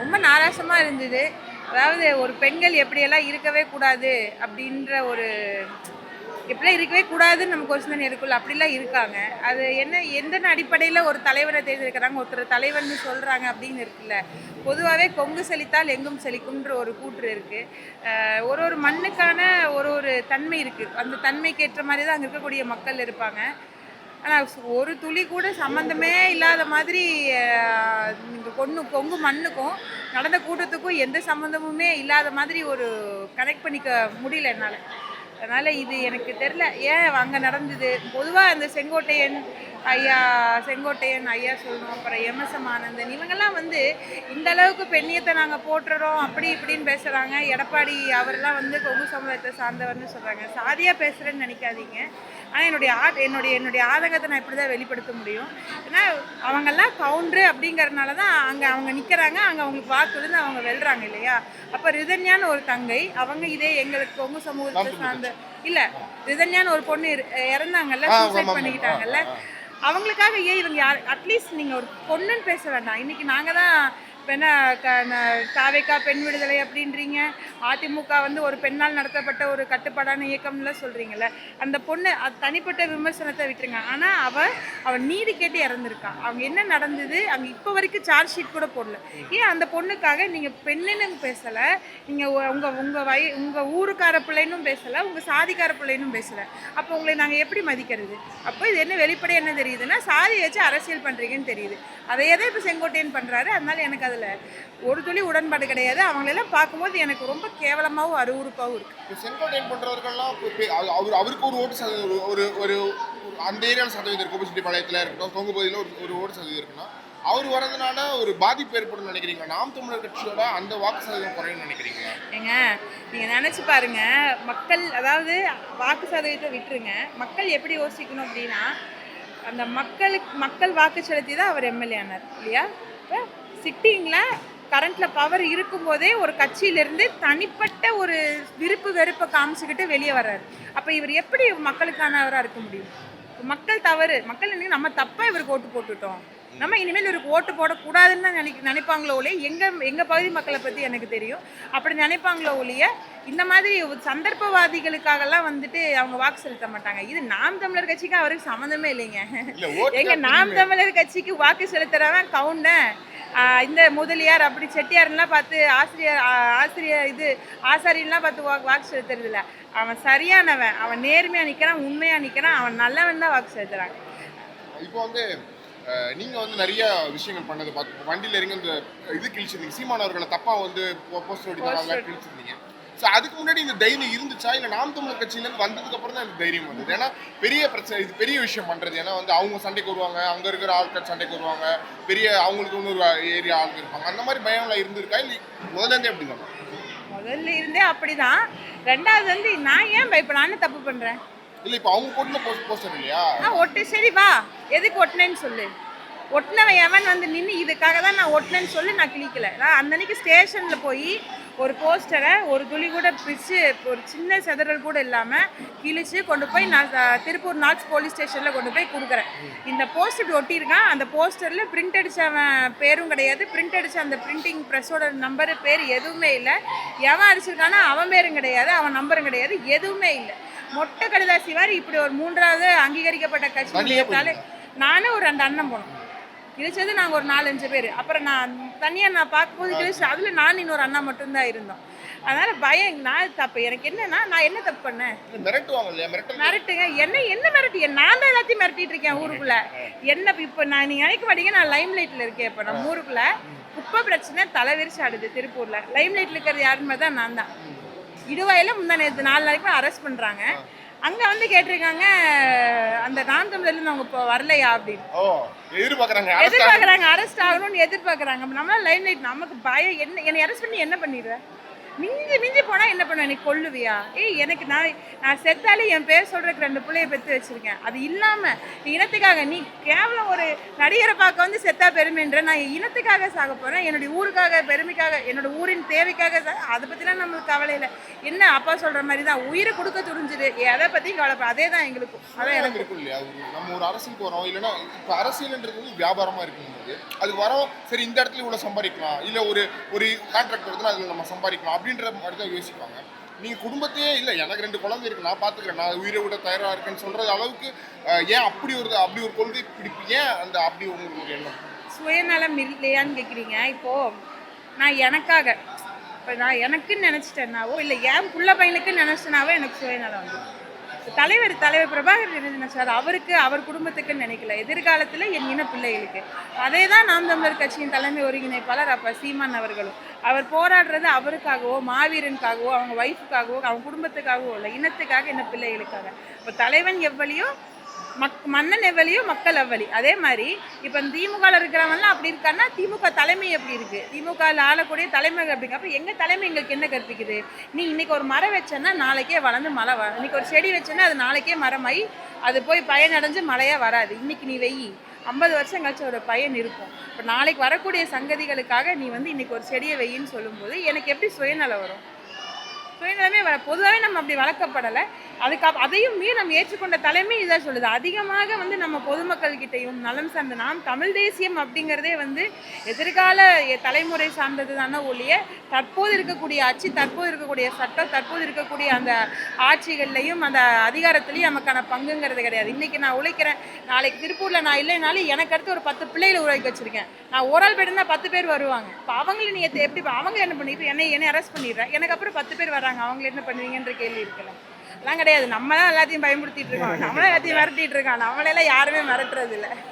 ரொம்ப நாராசமாக இருந்தது. அதாவது ஒரு பெண்கள் எப்படியெல்லாம் இருக்கவே கூடாது அப்படின்ற ஒரு எப்படிலாம் இருக்கவே கூடாதுன்னு நமக்கு ஒரு சிந்தனை இருக்குல்ல? அப்படிலாம் இருக்காங்க. அது என்ன எந்த அடிப்படையில் ஒரு தலைவரை தேர்ந்தெடுக்கிறாங்க? ஒருத்தர் தலைவர்னு சொல்கிறாங்க அப்படின்னு இருக்குல்ல. பொதுவாகவே கொங்கு செழித்தால் எங்கும் செழிக்கும்ன்ற ஒரு கூற்று இருக்குது ஒரு ஒரு மண்ணுக்கான ஒரு ஒரு தன்மை இருக்குது அந்த தன்மைக்கு ஏற்ற மாதிரி தான் அங்கே இருக்கக்கூடிய மக்கள் இருப்பாங்க. ஆனால் ஒரு துளி கூட சம்மந்தமே இல்லாத மாதிரி இந்த கொண்டு கொங்கு மண்ணுக்கும் நடந்த கூட்டத்துக்கும் எந்த சம்மந்தமுமே இல்லாத மாதிரி ஒரு கனெக்ட் பண்ணிக்க முடியல என்னால். அதனால் இது எனக்கு தெரில ஏன் அங்கே நடந்தது? பொதுவாக அந்த செங்கோட்டையன் ஐயா செங்கோட்டையன் ஐயா சொல்லணும். அப்புறம் எம்எஸ்எம் ஆனந்தன். இவங்கெல்லாம் வந்து இந்த அளவுக்கு பெண்ணியத்தை நாங்கள் போட்டுறோம் அப்படி இப்படின்னு பேசுகிறாங்க எடப்பாடி அவரெல்லாம் வந்து கொங்கு சமுதாயத்தை சார்ந்தவர்னு சொல்கிறாங்க சாதியாக பேசுகிறேன்னு நினைக்காதீங்க. ஆனால் என்னுடைய ஆ என்னுடைய என்னுடைய ஆதங்கத்தை நான் இப்படி தான் வெளிப்படுத்த முடியும். ஏன்னா அவங்கெல்லாம் கவுண்ட்ரு அப்படிங்கறதுனால தான் அங்கே அவங்க நிற்கிறாங்க அங்கே அவங்களுக்கு வாக்கு விழுந்து அவங்க வெல்றாங்க இல்லையா? அப்போ ரிதன்யான்னு ஒரு தங்கை அவங்க இதே எங்களுக்கு கொங்கு சமூகத்தை சார்ந்த இல்லை ரிதன்யான்னு ஒரு பொண்ணு இறந்தாங்கல்ல சூசைட். பண்ணிக்கிட்டாங்கல்ல. அவங்களுக்காக ஏன் இவங்க யார் அட்லீஸ்ட் நீங்கள் ஒரு பொண்ணுன்னு பேச வேண்டாம். இன்னைக்கு நாங்கள் தான் இப்போ என்ன க ந- தாவேக்கா பெண் விடுதலை அப்படின்றீங்க. அதிமுக வந்து ஒரு பெண்ணால் நடத்தப்பட்ட ஒரு கட்டுப்பாடான இயக்கம்ல சொல்கிறீங்கல்ல அந்த பொண்ணு அது தனிப்பட்ட விமர்சனத்தை விட்டுருங்க. ஆனால் அவள் அவள் நீதி கேட்டு இறந்துருக்கா. அவங்க என்ன நடந்தது? அவங்க இப்போ வரைக்கும் சார்ஜ் ஷீட் கூட போடல. ஏன் அந்த பொண்ணுக்காக நீங்கள் பெண்ணுன்னு பேசலை? நீங்கள் உங்கள் உங்கள் வய உங்கள் ஊருக்கார பிள்ளைன்னும் பேசலை உங்கள் சாதிக்கார பிள்ளைன்னும் பேசலை. அப்போ உங்களை நாங்கள் எப்படி மதிக்கிறது? அப்போ இது என்ன வெளிப்படை என்ன தெரியுதுன்னா சாதி வச்சு அரசியல் பண்ணுறீங்கன்னு தெரியுது. அதையே தான் இப்போ செங்கோட்டையன் பண்ணுறாரு அதனால எனக்கு அதில் ஒரு துளி உடன்பாடு கிடையாது. அவங்களெல்லாம் பார்க்கும்போது எனக்கு ரொம்ப கேவலமாகவும் அருவருப்பாகவும் இருக்குது இப்போ செங்கோட்டையன் பண்றவர்கள்லாம் இப்போ பே- அவ- அவர் அவருக்கு ஒரு ஓட்டு சதவீதம் ஒரு- ஒரு அந்த ஏரியாவில் சதவீதம் இருக்கு. கோபிச்செட்டி பாளையத்தில் இருக்கட்டும் கொங்கு பகுதியில் ஒரு ஒரு ஓட்டு சதவீதம் இருக்குன்னா அவர் வரதுனால ஒரு பாதிப்பு ஏற்படும் நினைக்கிறீங்களா? நாம் தமிழர் கட்சியோட அந்த வாக்கு சதவீதம் குறையும் நினைக்கிறீங்களா? ஏங்க நீங்கள் நினச்சி பாருங்க மக்கள் அதாவது வாக்கு சதவீதத்தை விட்டுருங்க. மக்கள் எப்படி யோசிக்கணும் அப்படின்னா அந்த மக்களுக்கு மக்கள் வாக்கு செலுத்தி தான் அவர் எம்எல்ஏ ஆனார் இல்லையா? இப்போ சிட்டிங்கில் கரண்ட்டில் பவர் இருக்கும்போதே ஒரு கட்சியிலேருந்து தனிப்பட்ட ஒரு விருப்பு வெறுப்பை காமிச்சுக்கிட்டு வெளியே வர்றாரு. அப்போ இவர் எப்படி மக்களுக்கானவராக இருக்க முடியும்? மக்கள் தவறு. மக்கள் இன்னைக்கு நம்ம தப்பாக இவருக்கு ஓட்டு போட்டுட்டோம். நம்ம இனிமேல் இவருக்கு ஓட்டு போடக்கூடாதுன்னு தான் நினைக்க நினைப்பாங்களோ ஒழிய எங்கள் எங்கள் பகுதி மக்களை பற்றி எனக்கு தெரியும். அப்படி நினைப்பாங்களோ ஒழிய இந்த மாதிரி சந்தர்ப்பவாதிகளுக்காகலாம் வந்துட்டு அவங்க வாக்கு செலுத்த மாட்டாங்க. இது நாம் தமிழர் கட்சிக்கு அவருக்கு சம்மந்தமே இல்லைங்க. இல்ல ஓட்டு எங்க நாம் தமிழர் கட்சிக்கு வாக்கு செலுத்துறவன் கவுண்டன். இந்த முதலியார் அப்படி செட்டியார்லாம் பார்த்து ஆசிரியர் ஆசிரியர் இது ஆசாரியன்லாம் பார்த்து வாக்கு வாக்கு செலுத்துறது இல்ல அவன் சரியானவன். அவன் நேர்மையா நிக்கிறான் உண்மையா நிக்கிறான் அவன் நல்லவன் தான் வாக்கு செலுத்துறாங்க இப்போ வந்து அஹ், நீங்க வந்து நிறைய விஷயங்கள் பண்ணது பார்த்து வண்டியில இறங்கி இந்த இது கிழிச்சிருந்தீங்க. சீமான் அவர்களை தப்பா வந்து அடிக்கிறாங்க Poster. கிழிச்சிருந்தீங்க. ஸோ அதுக்கு முன்னாடி இந்த தைரியம் இருந்துச்சா? இல்லை நாம் தமிழர் கட்சியிலேருந்து வந்ததுக்கு அப்புறம் தான் இந்த தைரியம் வந்தது. ஏன்னா பெரிய பிரச்சனை இது பெரிய விஷயம் பண்றது. ஏன்னா வந்து அவங்க சண்டைக்கு வருவாங்க அங்க இருக்கிற ஆட்கள் சண்டைக்கு வருவாங்க பெரிய அவங்களுக்கு இன்னொரு ஏரியா ஆட்கள் இருப்பாங்க. அந்த மாதிரி பயம்லாம் இருந்திருக்கா? இல்லை முதல்ல இருந்தே அப்படி தான்? முதல்ல இருந்தே அப்படிதான். ரெண்டாவது வந்து நான் ஏன் பயப்படான்னு தப்பு பண்றேன்? இல்லை இப்போ அவங்க போட்டுன போஸ்டர் இல்லையா? ஆ ஒட்டு சரி வா. எதுக்கு ஒட்டினேன்னு சொல்லு. ஒட்டினவன் எவன் வந்து நின்று இதுக்காக தான் நான் ஒட்டினேன்னு சொல்லி நான் கிளிக்கல நான் அந்த அன்னைக்கு ஸ்டேஷனில் போய் ஒரு போஸ்டரை ஒரு துளி கூட பிரித்து ஒரு சின்ன செதறல் கூட இல்லாமல் கிழிச்சு கொண்டு போய் நான் திருப்பூர் நார்த் போலீஸ் ஸ்டேஷனில் கொண்டு போய் கொடுக்குறேன். இந்த போஸ்ட் இப்படி ஒட்டியிருக்கான். அந்த போஸ்டரில் பிரிண்ட் அடித்தவன் பேரும் கிடையாது. பிரிண்ட் அடித்த அந்த பிரிண்டிங் ப்ரெஸ்ஸோட நம்பரு பேர் எதுவுமே இல்லை. எவன் அடிச்சிருக்கானோ அவன் பேரும் கிடையாது அவன் நம்பரும் கிடையாது எதுவுமே இல்லை. மொட்டை கடிதாசி மாதிரி இப்படி ஒரு மூன்றாவது அங்கீகரிக்கப்பட்ட கட்சி நானும் ஒரு ரெண்டு அண்ணன் போனோம். கிழிச்சது நாங்கள் ஒரு நாலஞ்சு பேர். அப்புறம் நான் தனியாக நான் பார்க்கும்போது கிழிச்சு அதில் நான் இன்னொரு அண்ணா மட்டும்தான் இருந்தோம். அதனால் பயம் நான் தப்பு. எனக்கு என்னன்னா நான் என்ன தப்பு பண்ணேன்? மிரட்டுங்க. என்ன என்ன மிரட்டி? நான் தான் எல்லாத்தையும் மிரட்டிட்டு இருக்கேன் ஊருக்குள்ள. என்ன இப்போ நான் நீங்க நினைக்க மாட்டீங்க நான் லைம் லைட்ல இருக்கேன் இப்போ. நம்ம ஊருக்குள்ள குப்பை பிரச்சனை தலைவிரிச்சு ஆடுது திருப்பூர்ல. லைம் லைட்ல இருக்கிறது யாருமே தான் நான் தான். இடுவாயில முந்தா நேற்று நாலு நாளைக்கு அரெஸ்ட் பண்றாங்க. அங்க வந்து கேட்டிருக்காங்க அந்த நான் தமிழ்ல இருந்து அவங்க இப்போ வரலையா அப்படின்னு. ஓ எதிர்பார்க்குறாங்க அரெஸ்ட் ஆகணும்னு எதிர்பார்க்கறாங்க. நம்மளால லைம் லைட் நமக்கு பயம் என்ன என்னை அரெஸ்ட் பண்ணி என்ன பண்ணிடுவேன் மிஞ்சி மிஞ்சி போனா என்ன பண்ணுவேன் நீ கொல்லுவியா? ஏய் எனக்கு நான் நான் செத்தாலே என் பேர் சொல்றதுக்கு ரெண்டு பிள்ளைய பெற்று வச்சிருக்கேன். அது இல்லாம நீ இனத்துக்காக நீ கேவலம் ஒரு நடிகரை பார்க்க வந்து செத்தா பெருமைன்ற நான் இனத்துக்காக சாக போறேன். என்னுடைய ஊருக்காக பெருமைக்காக என்னோட ஊரின் தேவைக்காக அதை பத்திலாம் நம்மளுக்கு கவலை இல்லை. என்ன அப்பா சொல்ற மாதிரி தான்? உயிரை கொடுக்க துணிஞ்சிரு எதை பத்தியும் கவலைப்பட அதே தான் எங்களுக்கும். அதான் எனக்கு இருக்கும் இல்லையா? நம்ம ஒரு அரசியலுக்கு வரோம் இல்லைன்னா இப்போ அரசியல்ன்றது வந்து வியாபாரமா இருக்கும்போது அது வரோம். சரி இந்த இடத்துல இவ்வளோ சம்பாதிக்கலாம். இல்லை ஒரு ஒரு கான்ட்ராக்ட் வருதுன்னா அதில் நம்ம சம்பாதிக்கலாம். அப்படின்ற மாதிரி தான் யோசிப்பாங்க. நீங்கள் குடும்பத்தையே இல்லை எனக்கு ரெண்டு குழந்தை இருக்கு நான் பார்த்துக்கிறேன் நான் உயிரை விட தயாராக இருக்கேன்னு சொல்கிறது அளவுக்கு ஏன் அப்படி ஒரு அப்படி ஒரு கொள்கை பிடிப்பு ஏன் அந்த அப்படி உங்களுக்கு ஒரு எண்ணம்? சுயநலம் இல்லையான்னு கேட்குறீங்க இப்போ நான் எனக்காக இப்போ நான் எனக்குன்னு நினச்சிட்டேன்னாவோ இல்லை என் பிள்ளை பையனுக்குன்னு நினச்சிட்டேனாவோ எனக்கு சுயநலம் வந்து தலைவர் தலைவர் பிரபாகர் என்ன நினைச்சார் அவருக்கு அவர் குடும்பத்துக்குன்னு நினைக்கல. எதிர்காலத்தில் என் இன பிள்ளைகளுக்கு. அதே தான் நாம் தமிழர் கட்சியின் தலைமை ஒருங்கிணைப்பாளர் அப்போ சீமான் அவர்களும். அவர் போராடுறது அவருக்காகவோ மாவீரனுக்காகவோ அவங்க ஒய்ஃபுக்காகவோ அவங்க குடும்பத்துக்காகவோ இல்லை இனத்துக்காக என்ன பிள்ளைகளுக்காக. இப்போ தலைவன் எவ்வளியோ மக் மன்னன் எவ்வளியோ மக்கள் அவ்வளி அதே மாதிரி இப்போ திமுகவில் இருக்கிறவங்கலாம் அப்படி இருக்கான்னா திமுக தலைமை எப்படி இருக்குது திமுகவில் ஆளக்கூடிய தலைமை அப்படிங்க அப்போ எங்கள் தலைமை எங்களுக்கு என்ன கற்பிக்குது? நீ இன்னைக்கு ஒரு மரம் வச்சேன்னா நாளைக்கே வளர்ந்து மழை வர இன்னைக்கு ஒரு செடி வச்சேன்னா அது நாளைக்கே மரமாயி அது போய் பயனடைஞ்சு மழையாக வராது. இன்னைக்கு நீ வெயி. ஐம்பது வருஷம் கழிச்சு ஒரு பயன் இருக்கும். இப்போ நாளைக்கு வரக்கூடிய சங்கதிகளுக்காக நீ வந்து இன்னைக்கு ஒரு செடியை வெயின்னு சொல்லும்போது எனக்கு எப்படி சுயநலம் வரும்? சுயநலமே வர பொதுவாகவே நம்ம அப்படி வளர்க்கப்படலை. அதுக்கு அதையும் மீறி நம்ம ஏற்றுக்கொண்ட தலைமை இதாக சொல்லுது. அதிகமாக வந்து நம்ம பொதுமக்கள் கிட்டையும் நலம் சார்ந்த நாம் தமிழ் தேசியம் அப்படிங்கிறதே வந்து எதிர்கால எ- தலைமுறை சார்ந்தது தானே ஒழிய தற்போது இருக்கக்கூடிய ஆட்சி தற்போது இருக்கக்கூடிய சட்டம் தற்போது இருக்கக்கூடிய அந்த ஆட்சிகள்லையும் அந்த அதிகாரத்துலேயும் நமக்கான பங்குங்கிறது கிடையாது. இன்னைக்கு நான் உழைக்கிறேன் நாளைக்கு திருப்பூரில் நான் இல்லைனாலும் எனக்கு அடுத்து ஒரு பத்து பிள்ளைகளை உருவாக்கி வச்சிருக்கேன். நான் ஒரு ஆள் பத்து பேர் வருவாங்க. இப்போ அவங்கள நீ எப்படி அவங்க என்ன பண்ணிட்டு என்னை என்னை அரெஸ்ட் பண்ணிடுறேன் எனக்கு அப்புறம் பத்து பேர் வர்றாங்க. அவங்க என்ன பண்ணுவீங்கன்ற கேள்வி இருக்கலாம் அதெல்லாம் கிடையாது. நம்ம தான் எல்லாத்தையும் பயன்படுத்திட்டு இருக்கோம். நம்மளும் எல்லாத்தையும் மிரட்டிட்டு இருக்கோம். நம்மளெல்லாம் யாருமே மிரட்டுறது இல்லை.